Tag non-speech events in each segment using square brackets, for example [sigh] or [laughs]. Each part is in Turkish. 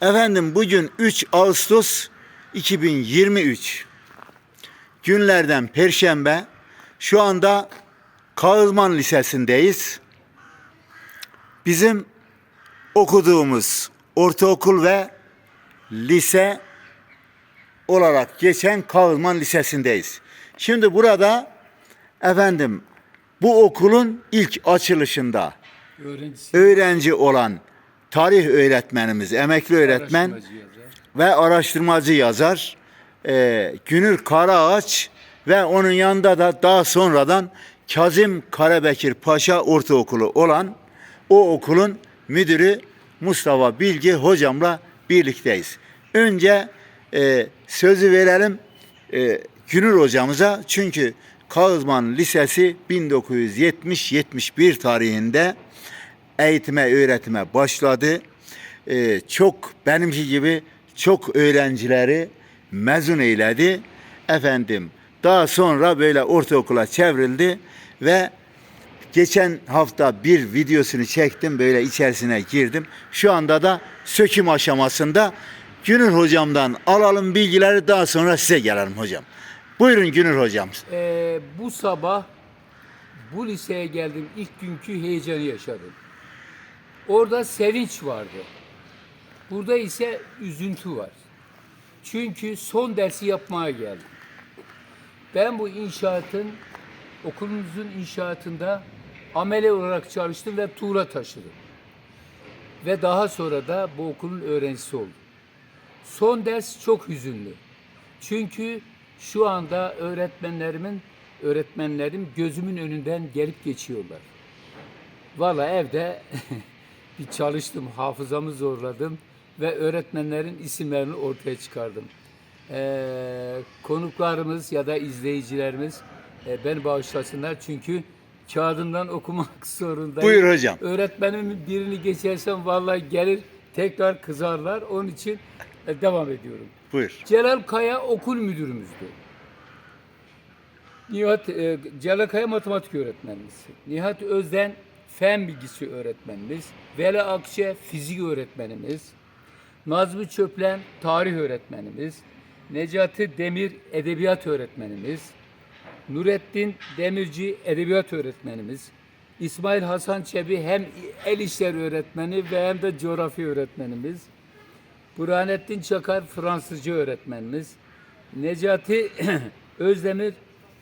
Efendim bugün 3 Ağustos 2023. Günlerden Perşembe. Şu anda Kağızman Lisesi'ndeyiz. Bizim okuduğumuz ortaokul ve lise olarak geçen Kağızman Lisesi'ndeyiz. Şimdi burada efendim bu okulun ilk açılışında Öğrencisi. öğrenci olan tarih öğretmenimiz, emekli öğretmen araştırmacı ve araştırmacı yazar. E, Günür Karaağaç ve onun yanında da daha sonradan Kazım Karabekir Paşa Ortaokulu olan o okulun müdürü Mustafa Bilgi hocamla birlikteyiz. Önce e, sözü verelim e, Günür hocamıza. Çünkü Kağızman Lisesi 1970-71 tarihinde eğitime öğretime başladı. Ee, çok benimki gibi çok öğrencileri mezun eyledi. Efendim daha sonra böyle ortaokula çevrildi ve geçen hafta bir videosunu çektim böyle içerisine girdim. Şu anda da söküm aşamasında Günür hocamdan alalım bilgileri daha sonra size gelelim hocam. Buyurun Günür hocam. Ee, bu sabah bu liseye geldim ilk günkü heyecanı yaşadım. Orada sevinç vardı. Burada ise üzüntü var. Çünkü son dersi yapmaya geldim. Ben bu inşaatın, okulumuzun inşaatında amele olarak çalıştım ve tuğla taşıdım. Ve daha sonra da bu okulun öğrencisi oldum. Son ders çok hüzünlü. Çünkü şu anda öğretmenlerimin öğretmenlerim gözümün önünden gelip geçiyorlar. Valla evde [laughs] bir çalıştım, hafızamı zorladım ve öğretmenlerin isimlerini ortaya çıkardım. Ee, konuklarımız ya da izleyicilerimiz e, beni bağışlasınlar çünkü kağıdından okumak [laughs] zorundayım. Buyur hocam. Öğretmenimin birini geçersem vallahi gelir tekrar kızarlar. Onun için e, devam ediyorum. Buyur. Celal Kaya okul müdürümüzdü. Nihat e, Celal Kaya matematik öğretmenimiz. Nihat Özden fen bilgisi öğretmenimiz. Veli Akçe fizik öğretmenimiz. Nazmi Çöplen tarih öğretmenimiz. Necati Demir edebiyat öğretmenimiz. Nurettin Demirci edebiyat öğretmenimiz. İsmail Hasan Çebi hem el işleri öğretmeni ve hem de coğrafya öğretmenimiz. Burhanettin Çakar Fransızca öğretmenimiz. Necati [clears throat] Özdemir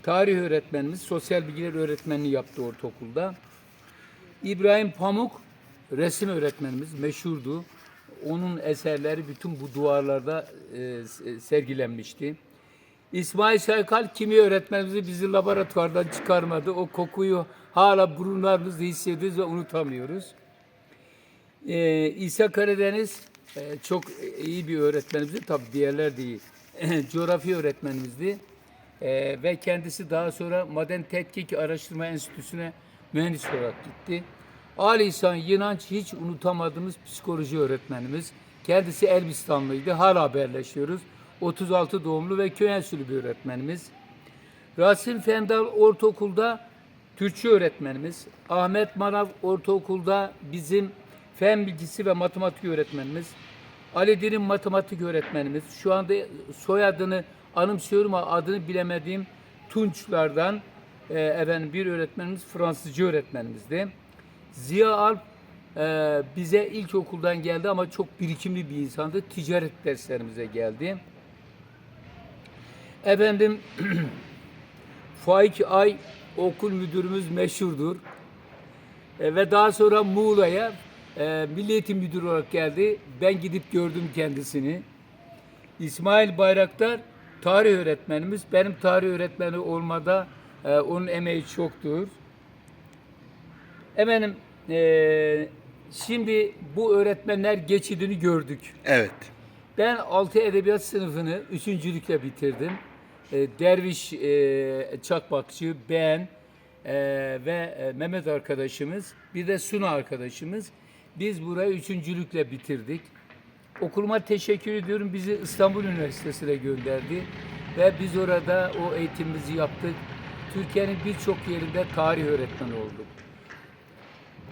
tarih öğretmenimiz. Sosyal bilgiler öğretmenliği yaptı ortaokulda. İbrahim Pamuk resim öğretmenimiz meşhurdu. Onun eserleri bütün bu duvarlarda e, sergilenmişti. İsmail Saykal kimya öğretmenimizi bizi laboratuvardan çıkarmadı. O kokuyu hala burunlarımızda hissediyoruz ve unutamıyoruz. Ee, İsa Karadeniz e, çok iyi bir öğretmenimizdi. Tabii diğerler değil. [clears throat] Coğrafya öğretmenimizdi. Ee, ve kendisi daha sonra Maden Tetkik Araştırma Enstitüsü'ne mühendis olarak gitti. Ali İhsan Yınanç hiç unutamadığımız psikoloji öğretmenimiz. Kendisi Elbistanlıydı. Hala haberleşiyoruz. 36 doğumlu ve köy enstitülü bir öğretmenimiz. Rasim Fendal Ortaokul'da Türkçe öğretmenimiz. Ahmet Manav Ortaokul'da bizim fen bilgisi ve matematik öğretmenimiz. Ali Dirim matematik öğretmenimiz. Şu anda soyadını anımsıyorum ama adını bilemediğim Tunçlardan e, efendim bir öğretmenimiz Fransızca öğretmenimizdi. Ziya Alp e, bize ilkokuldan geldi ama çok birikimli bir insandı. Ticaret derslerimize geldi. Efendim [clears throat] Faik Ay okul müdürümüz meşhurdur. E, ve daha sonra Muğla'ya e, Milli Müdürü olarak geldi. Ben gidip gördüm kendisini. İsmail Bayraktar tarih öğretmenimiz. Benim tarih öğretmeni olmada e, onun emeği çoktur. Efendim e, şimdi bu öğretmenler geçidini gördük. Evet. Ben 6 edebiyat sınıfını üçüncülükle bitirdim. E, Derviş e, Çakmakçı, ben e, ve e, Mehmet arkadaşımız, bir de Suna arkadaşımız. Biz burayı üçüncülükle bitirdik. Okuluma teşekkür ediyorum. Bizi İstanbul Üniversitesi'ne gönderdi. Ve biz orada o eğitimimizi yaptık. Türkiye'nin birçok yerinde tarih öğretmeni olduk.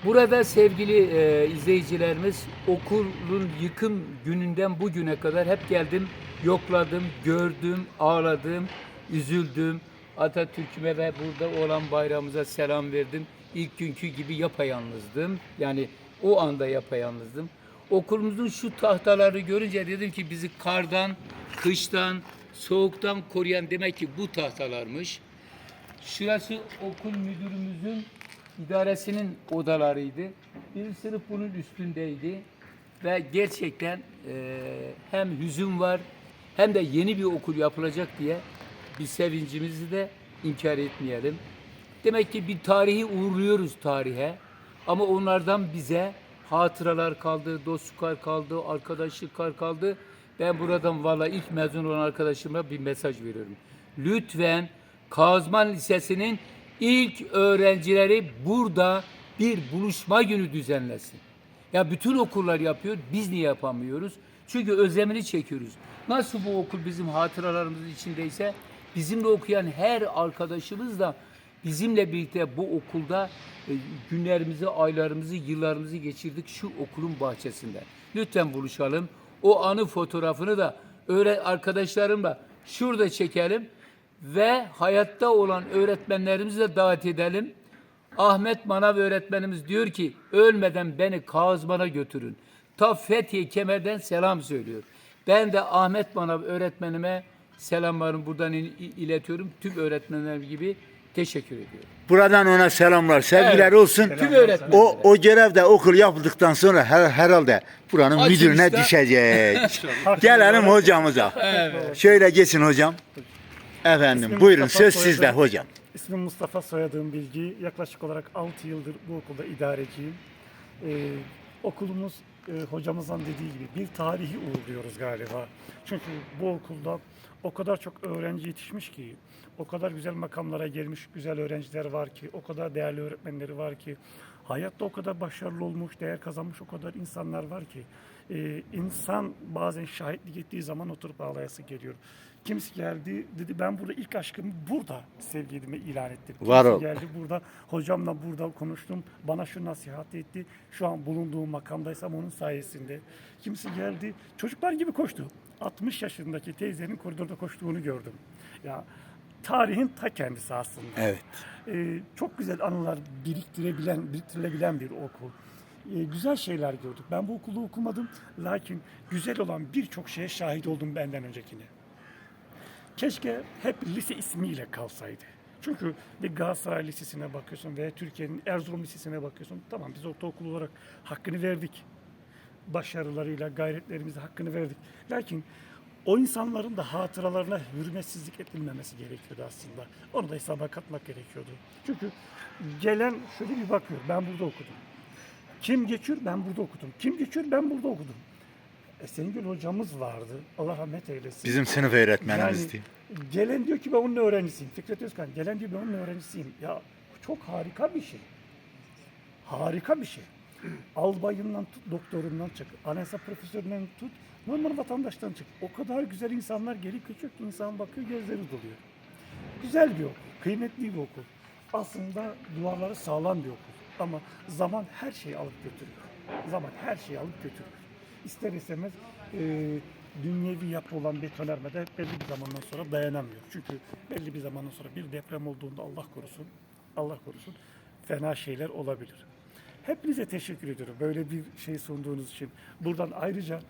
Burada sevgili e, izleyicilerimiz okulun yıkım gününden bugüne kadar hep geldim, yokladım, gördüm, ağladım, üzüldüm. Atatürk'üme ve burada olan bayrağımıza selam verdim. İlk günkü gibi yapayalnızdım. Yani o anda yapayalnızdım. Okulumuzun şu tahtaları görünce dedim ki bizi kardan, kıştan, soğuktan koruyan demek ki bu tahtalarmış. Şurası okul müdürümüzün idaresinin odalarıydı. Bir sınıf bunun üstündeydi. Ve gerçekten eee, hem hüzün var hem de yeni bir okul yapılacak diye bir sevincimizi de inkar etmeyelim. Demek ki bir tarihi uğurluyoruz tarihe. Ama onlardan bize hatıralar kaldı, dostluklar kaldı, arkadaşlıklar kaldı. Ben buradan valla ilk mezun olan arkadaşıma bir mesaj veriyorum. Lütfen Kazman Lisesi'nin ilk öğrencileri burada bir buluşma günü düzenlesin. Ya bütün okullar yapıyor, biz niye yapamıyoruz? Çünkü özlemini çekiyoruz. Nasıl bu okul bizim hatıralarımızın içindeyse, bizimle okuyan her arkadaşımız da bizimle birlikte bu okulda e, günlerimizi, aylarımızı, yıllarımızı geçirdik şu okulun bahçesinde. Lütfen buluşalım. O anı fotoğrafını da öğre arkadaşlarımla şurada çekelim ve hayatta olan öğretmenlerimizi de davet edelim. Ahmet Manav öğretmenimiz diyor ki ölmeden beni Kazman'a götürün. Ta Fethiye Kemer'den selam söylüyor. Ben de Ahmet Manav öğretmenime selamlarımı buradan il- iletiyorum. Tüm öğretmenler gibi teşekkür ediyorum. Buradan ona selamlar, sevgiler Evet. olsun. Tüm öğretmenlere. O o görevde okul yapıldıktan sonra her, herhalde buranın Açılışta- müdürüne düşecek. [laughs] Gelelim hocamıza. Şöyle geçin hocam. Efendim İsmim buyurun Mustafa söz sizde Soyadı. hocam. İsmim Mustafa, soyadığım Bilgi. Yaklaşık olarak 6 yıldır bu okulda idareciyim. Ee, okulumuz e, hocamızdan dediği gibi bir tarihi uğurluyoruz galiba. Çünkü bu okulda o kadar çok öğrenci yetişmiş ki, o kadar güzel makamlara gelmiş güzel öğrenciler var ki, o kadar değerli öğretmenleri var ki, hayatta o kadar başarılı olmuş, değer kazanmış o kadar insanlar var ki, e, insan bazen şahitlik ettiği zaman oturup ağlayası geliyor. Kimisi geldi dedi ben burada ilk aşkımı burada sevgilime ilan ettim. Kimisi Var ol. geldi burada hocamla burada konuştum. Bana şu nasihat etti. Şu an bulunduğum makamdaysam onun sayesinde. Kimisi geldi çocuklar gibi koştu. 60 yaşındaki teyzenin koridorda koştuğunu gördüm. Ya tarihin ta kendisi aslında. Evet. Ee, çok güzel anılar biriktirebilen, biriktirilebilen bir okul. Ee, güzel şeyler gördük. Ben bu okulu okumadım. Lakin güzel olan birçok şeye şahit oldum benden öncekine. Keşke hep lise ismiyle kalsaydı. Çünkü bir Galatasaray Lisesi'ne bakıyorsun veya Türkiye'nin Erzurum Lisesi'ne bakıyorsun. Tamam biz ortaokul olarak hakkını verdik. Başarılarıyla, gayretlerimizle hakkını verdik. Lakin o insanların da hatıralarına hürmetsizlik edilmemesi gerekiyordu aslında. Onu da hesaba katmak gerekiyordu. Çünkü gelen şöyle bir bakıyor. Ben burada okudum. Kim geçiyor? Ben burada okudum. Kim geçiyor? Ben burada okudum. Esengül hocamız vardı. Allah rahmet eylesin. Bizim sınıf öğretmenimizdi. Yani gelen diyor ki ben onun öğrencisiyim. Fikret Özkan gelen diyor ben onun öğrencisiyim. Ya çok harika bir şey. Harika bir şey. Albayından tut, doktorundan çık, anayasa profesöründen tut, normal vatandaştan çık. O kadar güzel insanlar geçiyor ki insan bakıyor gözleri doluyor. Güzel bir okul, kıymetli bir okul. Aslında duvarları sağlam bir okul. Ama zaman her şeyi alıp götürüyor. Zaman her şeyi alıp götürüyor. İster istemez e, dünyevi yapı olan betonarme de belli bir zamandan sonra dayanamıyor. Çünkü belli bir zamandan sonra bir deprem olduğunda Allah korusun, Allah korusun fena şeyler olabilir. Hepinize teşekkür ediyorum böyle bir şey sunduğunuz için. Buradan ayrıca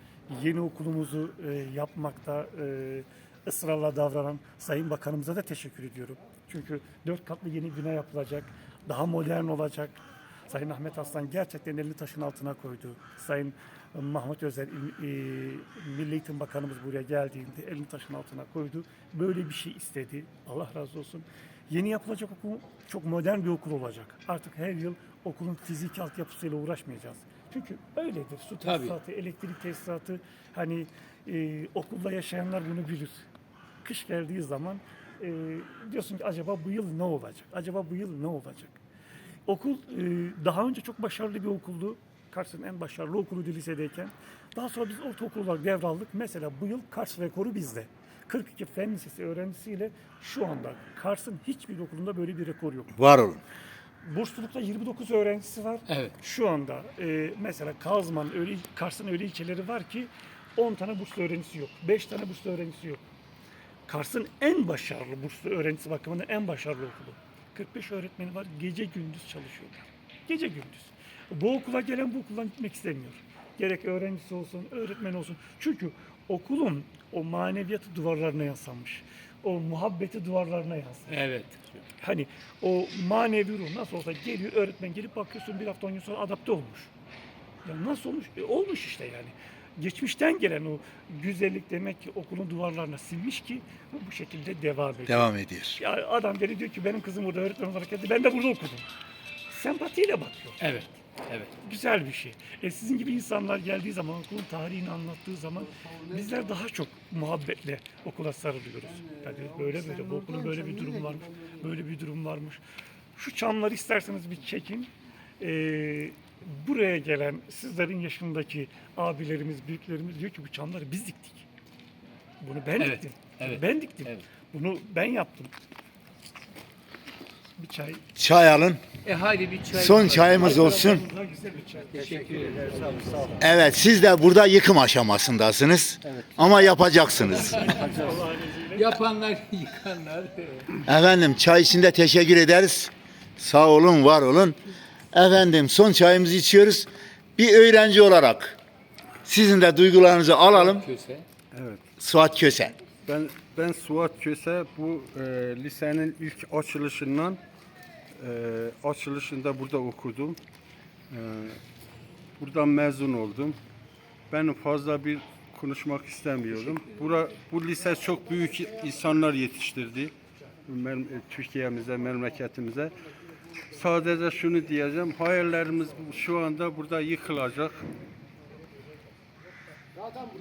yeni okulumuzu e, yapmakta e, ısrarla davranan Sayın Bakanımıza da teşekkür ediyorum. Çünkü dört katlı yeni bina yapılacak, daha modern olacak. Sayın Ahmet Aslan gerçekten elini taşın altına koydu. Sayın Mahmut Özer, İl- e, Milli Eğitim Bakanımız buraya geldiğinde elini taşın altına koydu. Böyle bir şey istedi. Allah razı olsun. Yeni yapılacak okul çok modern bir okul olacak. Artık her yıl okulun fiziki altyapısıyla uğraşmayacağız. Çünkü öyledir. Su Tabii. tesisatı, elektrik tesisatı hani e, okulda yaşayanlar bunu bilir. Kış geldiği zaman e, diyorsun ki acaba bu yıl ne olacak? Acaba bu yıl ne olacak? Okul e, daha önce çok başarılı bir okuldu. Kars'ın en başarılı okuluydu lisedeyken. Daha sonra biz ortaokul olarak devraldık. Mesela bu yıl Kars rekoru bizde. 42 fen lisesi öğrencisiyle şu anda Kars'ın hiçbir okulunda böyle bir rekor yok. Var olun. Burslulukta 29 öğrencisi var. Evet. Şu anda e, mesela Kazman, öyle, Kars'ın öyle ilçeleri var ki 10 tane burslu öğrencisi yok. 5 tane burslu öğrencisi yok. Kars'ın en başarılı burslu öğrencisi bakımından en başarılı okulu. 45 öğretmeni var. Gece gündüz çalışıyorlar. Gece gündüz. Bu okula gelen bu okuldan gitmek istemiyor. Gerek öğrencisi olsun, öğretmen olsun. Çünkü okulun o maneviyatı duvarlarına yansımış. O muhabbeti duvarlarına yansımış. Evet. Hani o manevi ruh nasıl olsa geliyor öğretmen gelip bakıyorsun bir hafta on gün sonra adapte olmuş. Ya nasıl olmuş? E, olmuş işte yani. Geçmişten gelen o güzellik demek ki okulun duvarlarına sinmiş ki bu şekilde devam ediyor. Devam ediyor. Ya adam geliyor diyor ki benim kızım burada öğretmen olarak geldi. Ben de burada okudum. Sempatiyle bakıyor. Evet. Evet. Güzel bir şey. E sizin gibi insanlar geldiği zaman, okulun tarihini anlattığı zaman bizler daha çok muhabbetle okula sarılıyoruz. Yani böyle böyle, bu okulun böyle bir durumu varmış, böyle bir durum varmış. Şu çamları isterseniz bir çekin. E, buraya gelen sizlerin yaşındaki abilerimiz, büyüklerimiz diyor ki bu çamları biz diktik. Bunu ben Evet, diktim. evet, Ben diktim. evet. Bunu ben yaptım. Bir çay. Çay alın. E hadi bir çay. Son çayımız olsun. Daha güzel bir çay. Teşekkür ederim. Evet siz de burada yıkım aşamasındasınız. Ama yapacaksınız. [laughs] Yapanlar, [laughs] yıkanlar. Efendim çay için de teşekkür ederiz. Sağ olun, var olun. Efendim son çayımızı içiyoruz. Bir öğrenci olarak sizin de duygularınızı alalım. Köse. Evet. Suat Köse. Ben ben Suat Köse bu e, lisenin ilk açılışından e, açılışında burada okudum. E, buradan mezun oldum. Ben fazla bir konuşmak istemiyorum. Bura, bu lise çok büyük insanlar yetiştirdi. Türkiye'mize, memleketimize. Sadece şunu diyeceğim. Hayallerimiz şu anda burada yıkılacak.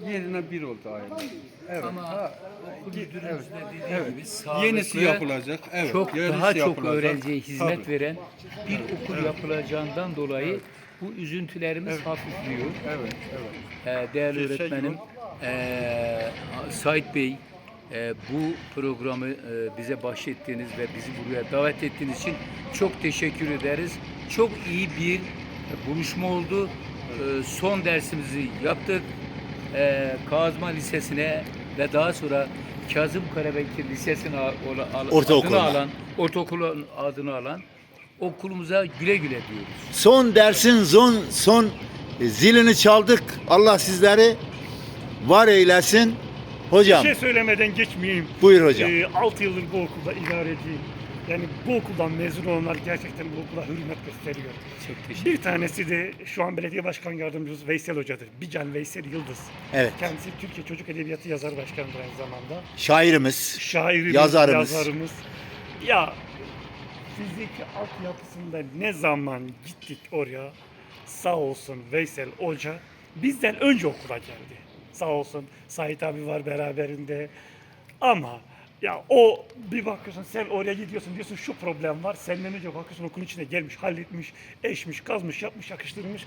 Yerine bir oldu aile. Evet. Ama müdürümüz de dediği Evet. gibi sağlıklı, Yenisi yapılacak. Evet. çok yenisi daha çok yapılacak. öğrenciye hizmet Tabii. veren bir okul yapılacağından dolayı bu üzüntülerimiz hafifliyor. Evet, evet. Ee, değerli Teşekkür öğretmenim ee, Sait Bey ee, bu programı ee, bize bahşettiğiniz ve bizi buraya davet ettiğiniz için çok teşekkür ederiz. Çok iyi bir buluşma oldu. Ee, son dersimizi yaptık. Ee, Kazma Lisesi'ne ve daha sonra Kazım Karabekir Lisesi'ne adını alan, ortaokulun adını alan okulumuza güle güle diyoruz. Son dersin son, son zilini çaldık. Allah sizleri var eylesin. Hocam Bir şey söylemeden geçmeyeyim. buyur hocam. 6 yıldır bu okulda idareciyim. Yani bu okuldan mezun olanlar gerçekten bu okula hürmet gösteriyor. Çok teşekkür Bir tanesi de şu an belediye başkan yardımcımız Veysel Hoca'dır. Bican Veysel Yıldız. Evet. Kendisi Türkiye Çocuk Edebiyatı yazar başkanıdır aynı zamanda. Şairimiz. Şairimiz, Yazarımız. yazarımız. Ya fizik altyapısında ne zaman gittik oraya sağ olsun Veysel Hoca bizden önce okula geldi. Sağ olsun Sait abi var beraberinde. Ama ya o bir bakıyorsun sen oraya gidiyorsun diyorsun şu problem var. Senden önce bakıyorsun okulun içine gelmiş, halletmiş, eşmiş, kazmış, yapmış, yakıştırmış.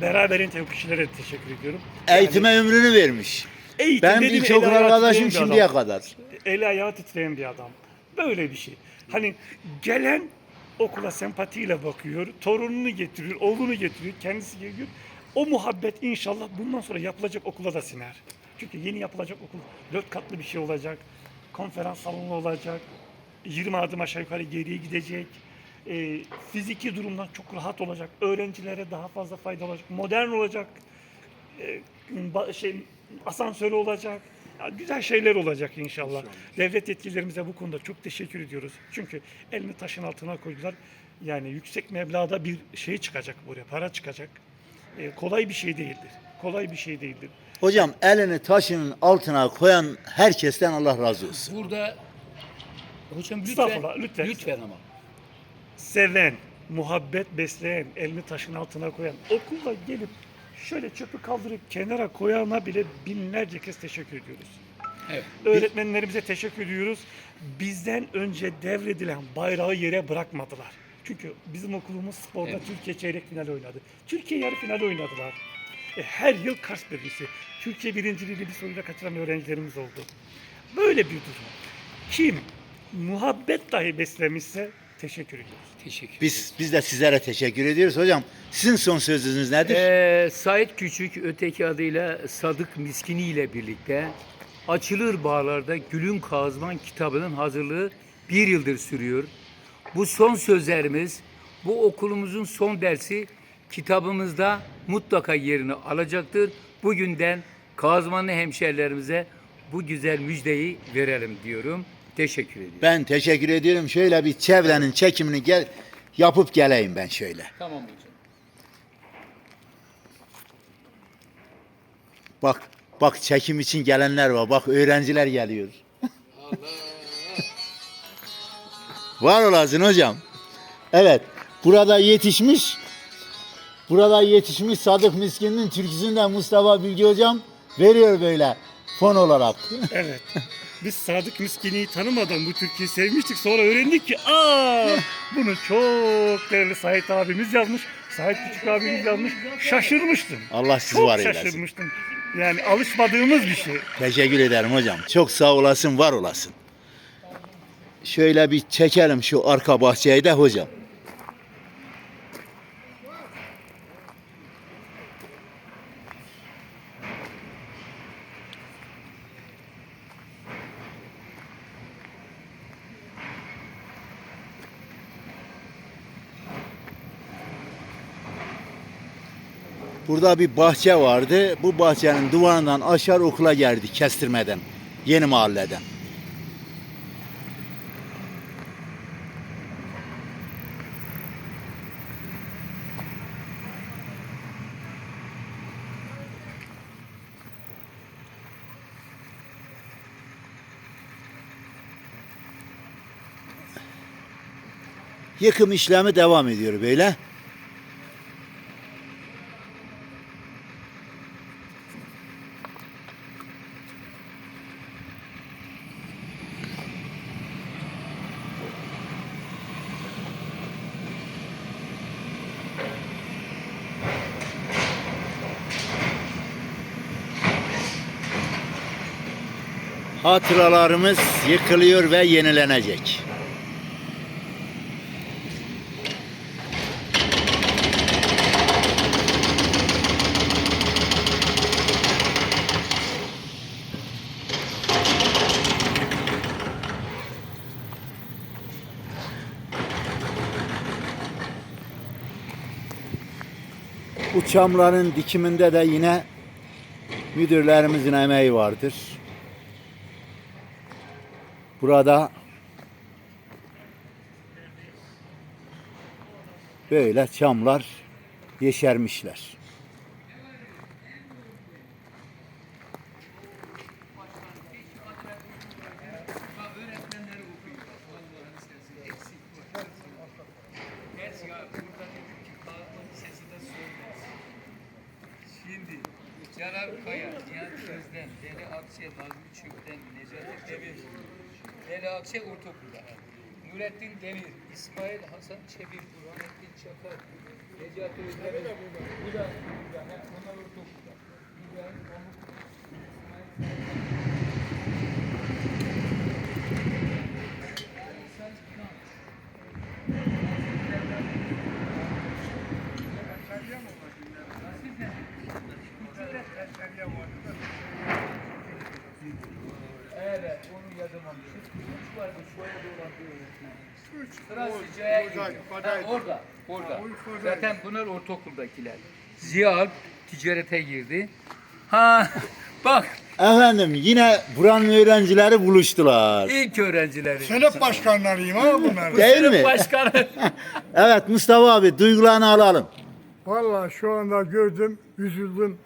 Beraberinde o kişilere teşekkür ediyorum. Eğitime ömrünü vermiş. Eğitim ilkokul el ayağı arkadaşım bir şimdiye adam kadar. eli ayağı titreyen bir adam. Böyle bir şey. Hani gelen okula sempatiyle bakıyor, torununu getiriyor, oğlunu getiriyor, kendisi geliyor. O muhabbet inşallah bundan sonra yapılacak okula da siner. Çünkü yeni yapılacak okul dört katlı bir şey olacak. Konferans salonu olacak. 20 adım aşağı yukarı geriye gidecek. Ee, fiziki durumdan çok rahat olacak. Öğrencilere daha fazla fayda olacak. Modern olacak e, şey asansörü olacak. Ya güzel şeyler olacak inşallah. Devlet yetkililerimize bu konuda çok teşekkür ediyoruz. Çünkü elini taşın altına koydular. Yani yüksek meblağda bir şey çıkacak buraya, para çıkacak. E, kolay bir şey değildir. Kolay bir şey değildir. Hocam elini taşının altına koyan herkesten Allah razı olsun. Burada hocam lütfen, Estağfurullah, lütfen. lütfen ama. Seven, muhabbet besleyen, elini taşın altına koyan, okulla gelip şöyle çöpü kaldırıp kenara koyana bile binlerce kez teşekkür ediyoruz. Evet. Öğretmenlerimize teşekkür ediyoruz. Bizden önce devredilen bayrağı yere bırakmadılar. Çünkü bizim okulumuz sporda Evet. Türkiye çeyrek final oynadı. Türkiye yarı final oynadılar. E, her yıl Kars birincisi. Türkiye birinciliğini bir soruyla kaçıran öğrencilerimiz oldu. Böyle bir durum. Kim muhabbet dahi beslemişse Teşekkür ediyoruz. Teşekkür Biz biz de sizlere teşekkür ediyoruz hocam. Sizin son sözünüz nedir? Ee, Sait Küçük öteki adıyla Sadık Miskini ile birlikte Açılır Bağlar'da Gülün Kazman kitabının hazırlığı bir yıldır sürüyor. Bu son sözlerimiz, bu okulumuzun son dersi kitabımızda mutlaka yerini alacaktır. Bugünden Kazmanlı hemşerilerimize bu güzel müjdeyi verelim diyorum. Teşekkür ediyorum. Ben teşekkür ediyorum. Şöyle bir çevrenin çekimini gel yapıp geleyim ben şöyle. Tamam hocam. Bak bak çekim için gelenler var. Bak öğrenciler geliyor. Var olasın hocam. Evet. Burada yetişmiş Burada yetişmiş Sadık Miskin'in türküsünü de Mustafa Bilgi hocam veriyor böyle fon olarak. [laughs] Evet. Biz Sadık Miskini'yi tanımadan bu türküyü sevmiştik. Sonra öğrendik ki aa bunu çok değerli Sait abimiz yazmış. Sait Küçük abimiz yazmış. Şaşırmıştım. Allah sizi Çok var eylesin. şaşırmıştım. Yani alışmadığımız bir şey. Teşekkür ederim hocam. Çok sağ olasın, var olasın. Şöyle bir çekelim şu arka bahçeyi de hocam. Burada bir bahçe vardı. Bu bahçenin duvarından aşağı okula geldi kestirmeden. Yeni mahalleden. Yıkım işlemi devam ediyor böyle. Hatıralarımız yıkılıyor ve yenilenecek. Bu çamların dikiminde de yine müdürlerimizin emeği vardır. Burada böyle çamlar yeşermişler. Şimdi Celal Kaya, Nihat Özden, Deli Akçe, Nazmi Çökten, Necati Demir, Deli Akçe ortaokulda. Nurettin Demir, İsmail Hasan Çevir, Burhanettin Çakar, Necati Özdemir. Bu da burada. Hep onlar ortaokulda. İbrahim Pamuk, Evet, onu yazamamışız. Üç vardı, şöyle de olan bir öğretmenimiz. Sıra Zica'ya geliyor. Ha, orada, orada. Zaten bunlar ortaokuldakiler. Ziya Alp ticarete girdi. Ha, [laughs] bak Efendim yine buranın öğrencileri buluştular. ilk öğrencileri. Sınıf başkanlarıyım ha bunlar. Değil Sınıf mi? Başkanı. [laughs] Evet Mustafa abi duygularını alalım. Vallahi şu anda gördüm, üzüldüm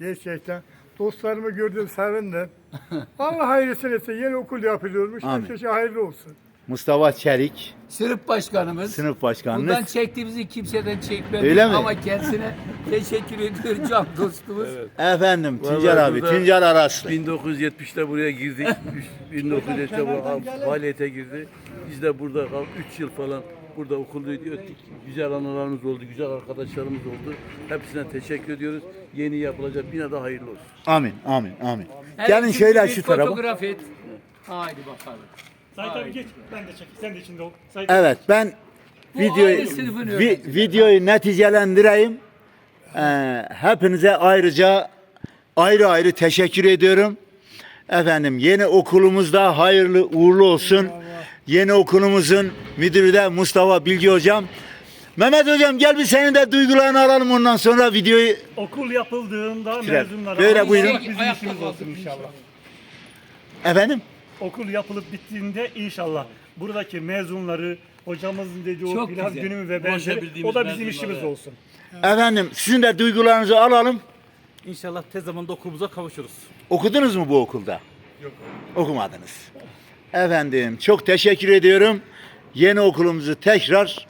gerçekten. Dostlarımı gördüm, sevindim. [laughs] Allah hayırlısı etsin. Yeni okul yapılıyormuş. Amin. Herkese hayırlı olsun. Mustafa Çelik, Sınıf başkanımız. sınıf başkanımız. Bundan çektiğimizi kimseden çekmedik Öyle mi? ama kendisine [laughs] teşekkür ediyorum can dostumuz. Efendim Tüncer Vallahi abi, burada- Tüncer Araslı. 1970'te buraya girdik. [laughs] Üç- 1970'te bu faaliyete girdi. Biz de burada kal 3 yıl falan burada okuldaydık. Güzel anılarımız oldu, güzel arkadaşlarımız oldu. Hepsine teşekkür ediyoruz. Yeni yapılacak binada hayırlı olsun. Amin, amin, amin. Evet, Gelin şöyle şu tarafa. Fotoğraf et. Haydi bakalım. Sait abi geç. Ben de çek. Sen de içinde ol. Sait Evet ben Bu videoyu aynı sınıfın vi- videoyu neticelendireyim. Ee, hepinize ayrıca ayrı ayrı teşekkür ediyorum. Efendim yeni okulumuzda hayırlı uğurlu olsun. Yeni okulumuzun müdürü de Mustafa Bilgi hocam. Mehmet hocam gel bir senin de duygularını alalım ondan sonra videoyu Okul yapıldığında Güzel. mezunlara Böyle buyurun. bizim işimiz olsun inşallah. efendim Okul yapılıp bittiğinde inşallah buradaki mezunları hocamızın dediği o Çok pilav güzel. günü ve benzeri o da bizim işimiz olsun. efendim sizin de duygularınızı alalım. İnşallah tez zamanda okulumuza kavuşuruz. Okudunuz mu bu okulda? Yok. Okumadınız. Efendim çok teşekkür ediyorum. Yeni okulumuzu tekrar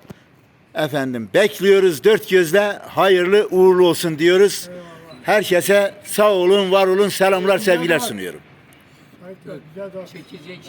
efendim bekliyoruz dört gözle hayırlı uğurlu olsun diyoruz. Herkese sağ olun, var olun, selamlar, sevgiler sunuyorum. Çekecek